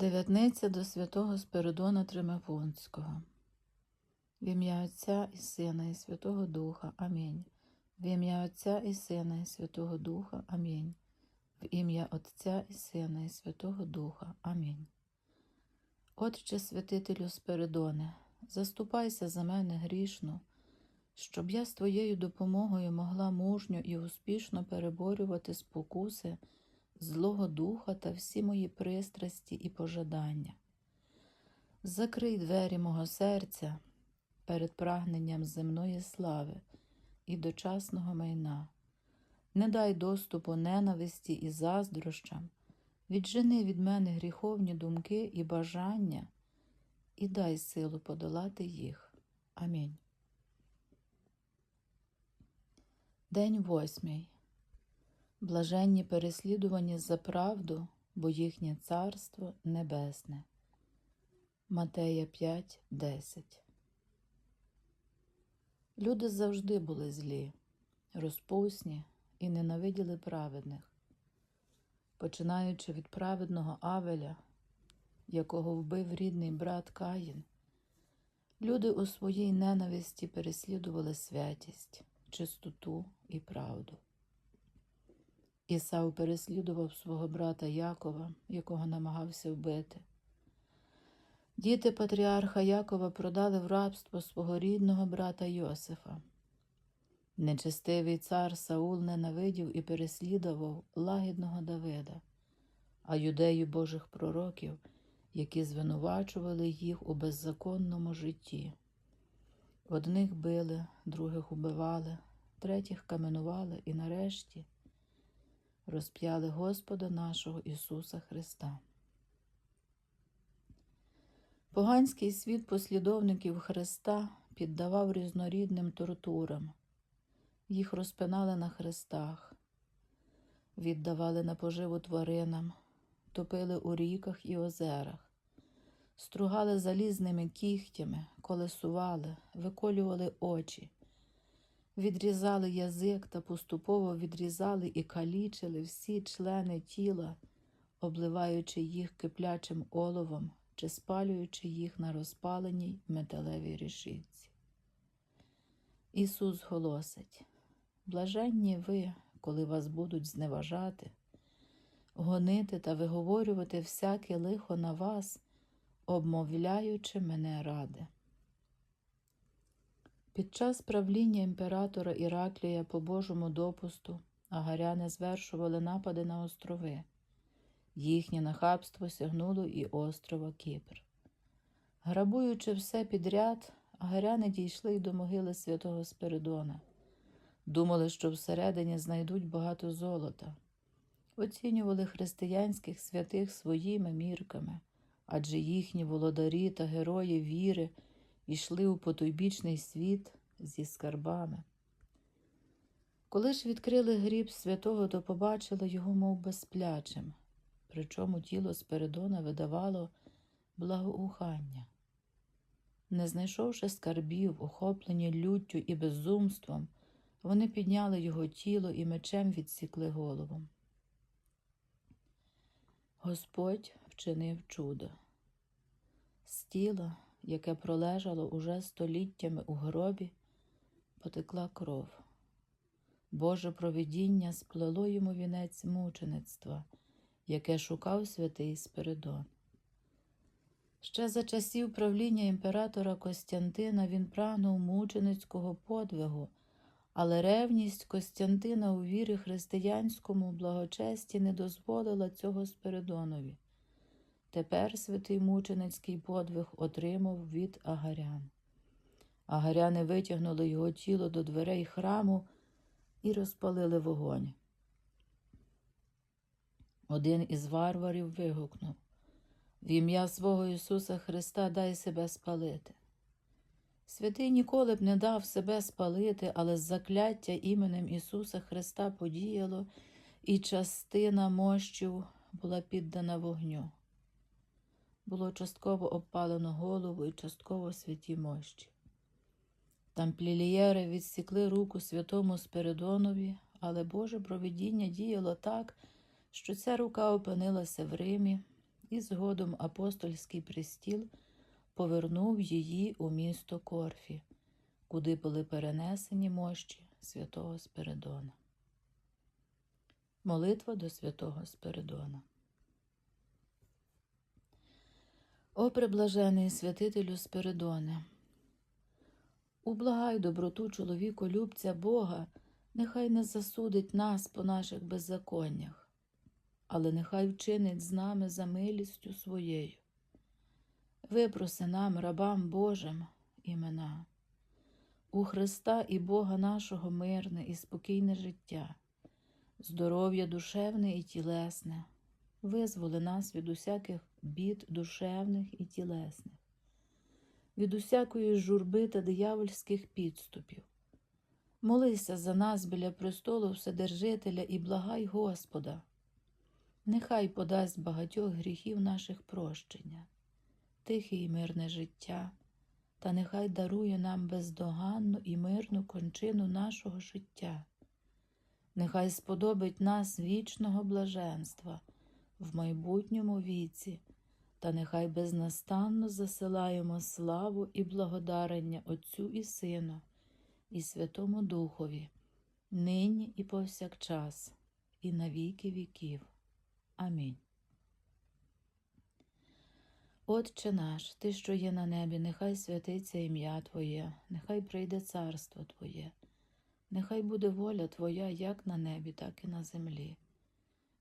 Дев'ятниця до святого Спиридона Тримафунського. В ім'я Отця і Сина, і Святого Духа. Амінь. В ім'я Отця і Сина, і Святого Духа. Амінь. В ім'я Отця і Сина, і Святого Духа. Амінь. Отче святителю Спиридоне, заступайся за мене грішну, щоб я з твоєю допомогою могла мужньо і успішно переборювати спокуси Злого Духа та всі мої пристрасті і пожадання. Закрий двері мого серця перед прагненням земної слави і дочасного майна, не дай доступу ненависті і заздрощам, віджени від мене гріховні думки і бажання, і дай силу подолати їх. Амінь. День восьмий. Блаженні переслідувані за правду, бо їхнє царство небесне. Матея 5.10 Люди завжди були злі, розпусні і ненавиділи праведних. Починаючи від праведного Авеля, якого вбив рідний брат Каїн, люди у своїй ненависті переслідували святість, чистоту і правду. Ісав переслідував свого брата Якова, якого намагався вбити. Діти патріарха Якова продали в рабство свого рідного брата Йосифа. Нечестивий цар Саул ненавидів і переслідував лагідного Давида, а юдею Божих пророків, які звинувачували їх у беззаконному житті. Одних били, других убивали, третіх каменували і нарешті розп'яли Господа нашого Ісуса Христа. Поганський світ послідовників Христа піддавав різнорідним тортурам, їх розпинали на хрестах, віддавали на поживу тваринам, топили у ріках і озерах, стругали залізними кігтями, колесували, виколювали очі відрізали язик та поступово відрізали і калічили всі члени тіла, обливаючи їх киплячим оловом чи спалюючи їх на розпаленій металевій решітці. Ісус голосить блаженні ви, коли вас будуть зневажати, гонити та виговорювати всяке лихо на вас, обмовляючи мене ради. Під час правління імператора Іраклія по Божому допусту агаряни звершували напади на острови. Їхнє нахабство сягнуло і острова Кіпр. Грабуючи все підряд, агаряни дійшли й до могили святого Спиридона. Думали, що всередині знайдуть багато золота. Оцінювали християнських святих своїми мірками, адже їхні володарі та герої віри йшли у потойбічний світ зі скарбами. Коли ж відкрили гріб святого, то побачили його, мов безплячим, причому тіло Спиридона видавало благоухання. Не знайшовши скарбів, охоплені люттю і безумством, вони підняли його тіло і мечем відсікли голову. Господь вчинив чудо. З тіла яке пролежало уже століттями у гробі, потекла кров. Боже провидіння сплело йому вінець мучеництва, яке шукав святий Спиридон. Ще за часів правління імператора Костянтина він прагнув мученицького подвигу, але ревність Костянтина у вірі християнському благочесті не дозволила цього Спиридонові. Тепер святий мученицький подвиг отримав від агарян. Агаряни витягнули його тіло до дверей храму і розпалили вогонь. Один із варварів вигукнув В ім'я свого Ісуса Христа дай себе спалити. Святий ніколи б не дав себе спалити, але закляття іменем Ісуса Христа подіяло, і частина мощів була піддана вогню було частково обпалено голову і частково святі мощі. Тамплілієри відсікли руку святому Спиридонові, але Боже провидіння діяло так, що ця рука опинилася в Римі, і згодом апостольський престіл повернув її у місто Корфі, куди були перенесені мощі святого Спиридона. Молитва до святого Спиридона. О приблажений святителю Спиридоне, ублагай доброту чоловіку любця Бога, нехай не засудить нас по наших беззаконнях, але нехай вчинить з нами за милістю своєю. Випроси нам, рабам Божим, імена, у Христа і Бога нашого мирне і спокійне життя, здоров'я душевне і тілесне, визволи нас від усяких бід душевних і тілесних, від усякої журби та диявольських підступів. Молися за нас біля престолу Вседержителя і благай Господа. Нехай подасть багатьох гріхів наших прощення, тихе і мирне життя, та нехай дарує нам бездоганну і мирну кончину нашого життя. Нехай сподобить нас вічного блаженства в майбутньому віці, та нехай безнастанно засилаємо славу і благодарення Отцю і Сину і Святому Духові, нині і повсякчас, і на віки віків. Амінь. Отче наш, Ти, що є на небі, нехай святиться ім'я Твоє, нехай прийде царство Твоє, нехай буде воля Твоя як на небі, так і на землі.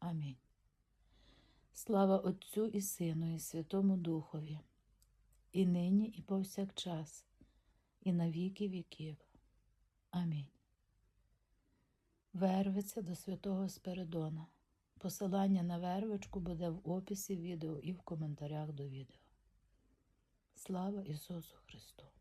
Амінь. Слава Отцю і Сину, і Святому Духові, і нині, і повсякчас, і на віки віків. Амінь. Вервиця до святого Спиридона. Посилання на вервичку буде в описі відео і в коментарях до відео. Слава Ісусу Христу!